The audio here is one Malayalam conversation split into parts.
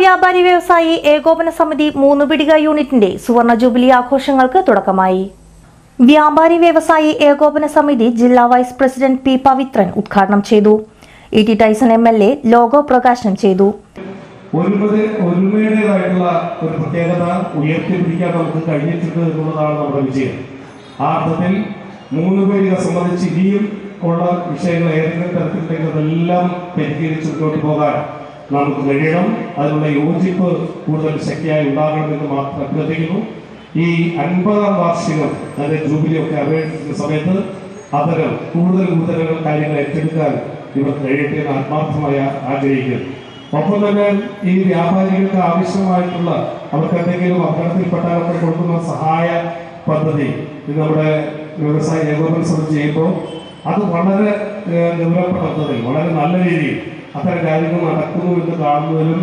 വ്യാപാരി വ്യവസായി ഏകോപന സമിതി മൂന്നുപിടിക യൂണിറ്റിന്റെ സുവർണ ജൂബിലി ആഘോഷങ്ങൾക്ക് തുടക്കമായി. വ്യാപാരി വ്യവസായി ഏകോപന സമിതി ജില്ലാ വൈസ് പ്രസിഡന്റ് പി പവിത്രൻ ഉദ്ഘാടനം ചെയ്തു. E T Tyson M L A logo പ്രകാശനം ചെയ്തു. ഒരുമത ഒരുമയുടേതായിട്ടുള്ള ഒരു പ്രത്യേകത ഉയർത്തിപ്പിടിക്കാൻ നമുക്ക് കഴിഞ്ഞിട്ടുണ്ട് എന്നുള്ളതാണ് നമ്മുടെ വിജയം. ആ അർത്ഥത്തിൽ മൂന്ന് പേരിനെ സംബന്ധിച്ച് ഇനിയും ഉള്ള വിഷയങ്ങൾ ഏതെങ്കിലും തരത്തിലുണ്ടെങ്കിൽ അതെല്ലാം പരിഹരിച്ച് മുന്നോട്ട് പോകാൻ നമുക്ക് കഴിയണം. അതിനുള്ള യോജിപ്പ് കൂടുതൽ ശക്തിയായി ഉണ്ടാകണമെന്ന് മാത്രം അഭ്യർത്ഥിക്കുന്നു. ഈ അൻപതാം വാർഷികം അതിന്റെ ജൂബിലി ഒക്കെ അപേക്ഷിക്കുന്ന സമയത്ത് അത്തരം കൂടുതൽ കൂടുതൽ കാര്യങ്ങൾ ഏറ്റെടുക്കാൻ ഇവർ കഴിയട്ടെ എന്ന് ആത്മാർത്ഥമായി ആഗ്രഹിക്കുന്നു. ഒപ്പം തന്നെ ഈ വ്യാപാരികൾക്ക് ആവശ്യമായിട്ടുള്ള അവർക്ക് എന്തെങ്കിലും അപകടത്തിൽപ്പെട്ടാൽ അവർ കൊടുക്കുന്ന സഹായ പദ്ധതി നമ്മുടെ വ്യവസായ ഏകോപന സമിതി ചെയ്യുമ്പോൾ അത് വളരെ പദ്ധതി വളരെ നല്ല രീതിയിൽ അത്തരം കാര്യങ്ങൾ നടക്കുന്നു എന്ന് കാണുന്നതിലും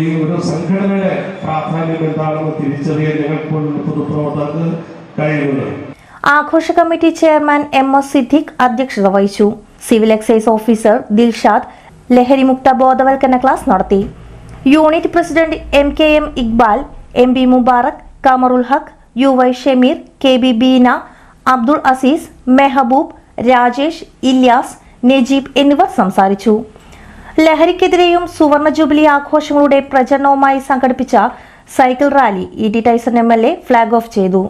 ഈ ഒരു സംഘടനയുടെ പ്രാധാന്യം എന്താണെന്ന് തിരിച്ചറിയാൻ ഞങ്ങൾക്ക് പൊതുപ്രവർത്തകർക്ക് കഴിയുന്നത്. ആഘോഷ committee chairman M S Siddique അധ്യക്ഷത വഹിച്ചു. സിവിൽ എക്സൈസ് ഓഫീസർ ദിൽഷാദ് ലഹരിമുക്ത ബോധവൽക്കരണ ക്ലാസ് നടത്തി. Unit president M K M Iqbal M B Mubarak Kamarul Haq U Y Shameer K B Beena Abdul Aziz Mehboob Rajesh Ilyas Najeeb എന്നിവർ സംസാരിച്ചു. ലഹരിക്കെതിരെയും സുവർണ ജൂബിലി ആഘോഷങ്ങളുടെ പ്രചരണവുമായി സംഘടിപ്പിച്ച cycle rally E T Tyson M L A flag off ചെയ്തു.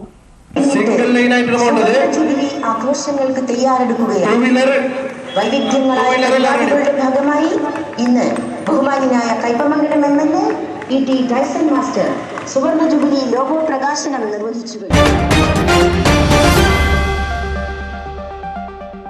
ആഘോഷങ്ങൾക്ക് തയ്യാറെടുക്കുകയാണ്. ഭാഗമായി ഇന്ന് ബഹുമാന്യനായ Kaipamangalam M L A E T Tyson master സുവർണ ജൂബിലി ലോഗോ പ്രകാശനം നിർവഹിച്ചു